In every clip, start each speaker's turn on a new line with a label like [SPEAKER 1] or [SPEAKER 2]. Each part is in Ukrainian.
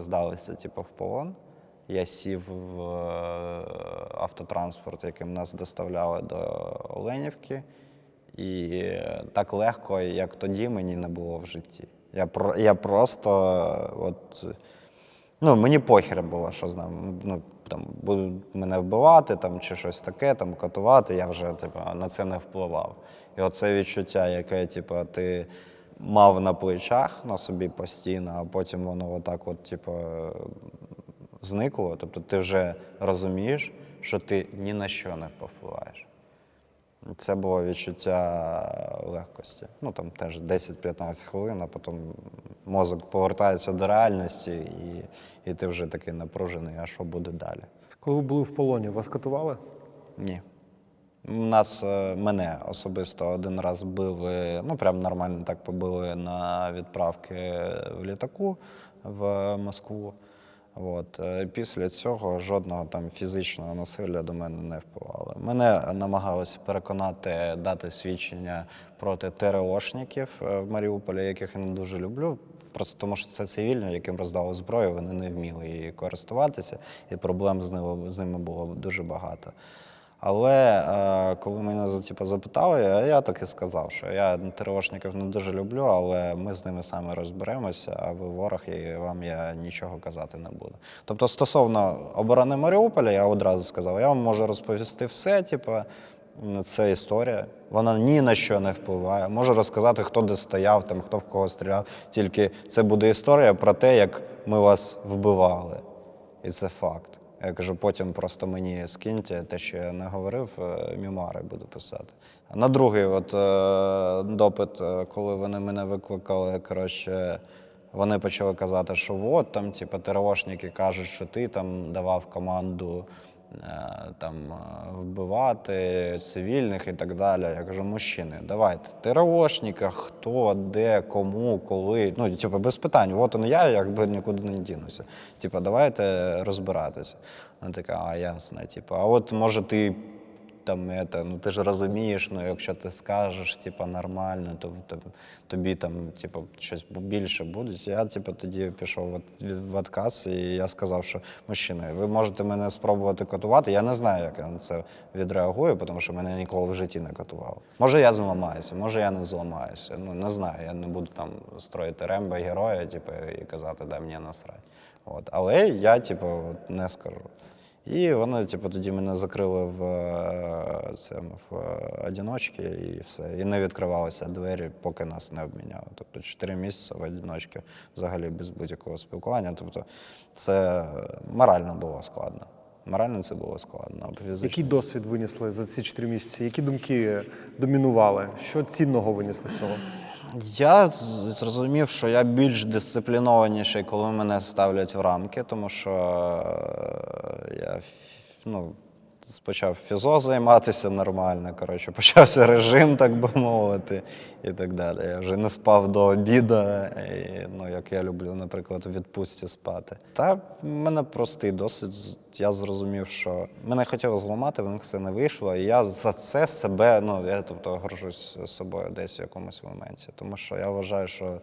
[SPEAKER 1] здалися типу, в полон. Я сів в е, автотранспорт, яким нас доставляли до Оленівки. І так легко, як тоді, мені не було в житті. Я, про, я просто от, ну, мені похер було, що з нами. Ну, там, будуть мене вбивати там, чи щось таке, там, катувати, я вже типу, на це не впливав. І оце відчуття, яке типу, ти мав на плечах на собі постійно, а потім воно отак от, типу, зникло. Тобто ти вже розумієш, що ти ні на що не повпливаєш. Це було відчуття легкості. Ну там теж 10-15 хвилин, а потім мозок повертається до реальності, і, і ти вже такий напружений, а що буде далі?
[SPEAKER 2] Коли ви були в полоні, вас катували?
[SPEAKER 1] Ні. Нас, е, мене особисто один раз били, ну прям нормально так побили на відправки в літаку в Москву. От. е, Після цього жодного там фізичного насилля до мене не впливало. Мене намагалися переконати дати свідчення проти ТРОшників е, в Маріуполі, яких я не дуже люблю. Просто тому, що це цивільні, яким роздали зброю, вони не вміли її користуватися, і проблем з ними, з ними було дуже багато. Але е, коли мене типу, запитали, я, так і сказав, що я ТРОшників не дуже люблю, але ми з ними саме розберемося, а ви ворог, і вам я нічого казати не буду. Тобто, стосовно оборони Маріуполя, я одразу сказав, я вам можу розповісти все, типу, це історія. Вона ні на що не впливає. Можу розказати, хто де стояв, там, хто в кого стріляв. Тільки це буде історія про те, як ми вас вбивали. І це факт. Я кажу, потім просто мені скиньте те, що я не говорив, е, мемуари буду писати. На другий от, е, допит, е, коли вони мене викликали, коротше, вони почали казати, що от там, типу, ТРОшники кажуть, що ти там давав команду там, е, вбивати цивільних і так далі. Я кажу, мужчини, давайте. ТРОшника, хто, де, кому, коли. Ну, типу, без питань. От он я, якби нікуди не дінуся. Типу, давайте розбиратися. Вона така, а ясно, типу, а от може ти там это, ну ти ж розумієш, ну якщо ти скажеш, типа, нормально, то, то тобі там, типу, щось більше буде. Я, типу, тоді пішов в, отказ, і я сказав, що мужчина, ви можете мене спробувати катувати. Я не знаю, як я на це відреагую, тому що мене ніколи в житті не катувало. Може, я зламаюся, може я не зламаюся. Ну не знаю. Я не буду там строїти ремба героя, типу, і казати, дай мені насрать. От. Але я, типу, не скажу. І вони, типу, тоді мене закрили в, е, цьому, в е, одиночці і все. І не відкривалися двері, поки нас не обміняли. Тобто чотири місяці в одиночці взагалі без будь-якого спілкування. Тобто це морально було складно. Морально це було складно. фізично-
[SPEAKER 2] Який досвід винесли за ці чотири місяці? Які думки домінували? Що цінного винесли з цього?
[SPEAKER 1] Я зрозумів, що я більш дисциплінованіший, коли мене ставлять в рамки, тому що е, я ну, почав фізо займатися нормально. Коротше, почався режим, так би мовити, і так далі. Я вже не спав до обіду, і, ну, як я люблю, наприклад, у відпустці спати. Та в мене простий досвід. Я зрозумів, що мене хотіло зламати, в них це не вийшло. І я за це себе, ну я тобто горжусь собою десь в якомусь моменті. Тому що я вважаю, що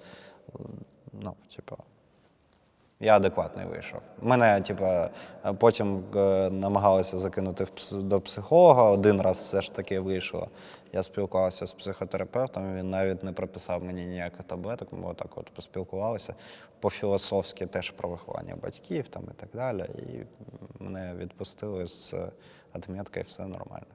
[SPEAKER 1] ну, типу, я адекватний вийшов. Мене, типу, потім е, намагалися закинути до психолога. Один раз все ж таки вийшло. Я спілкувався з психотерапевтом, він навіть не прописав мені ніяких таблеток, ми отак от поспілкувалися. По-філософськи теж про виховання батьків там, і так далі. І мене відпустили з адміткою, і все нормально.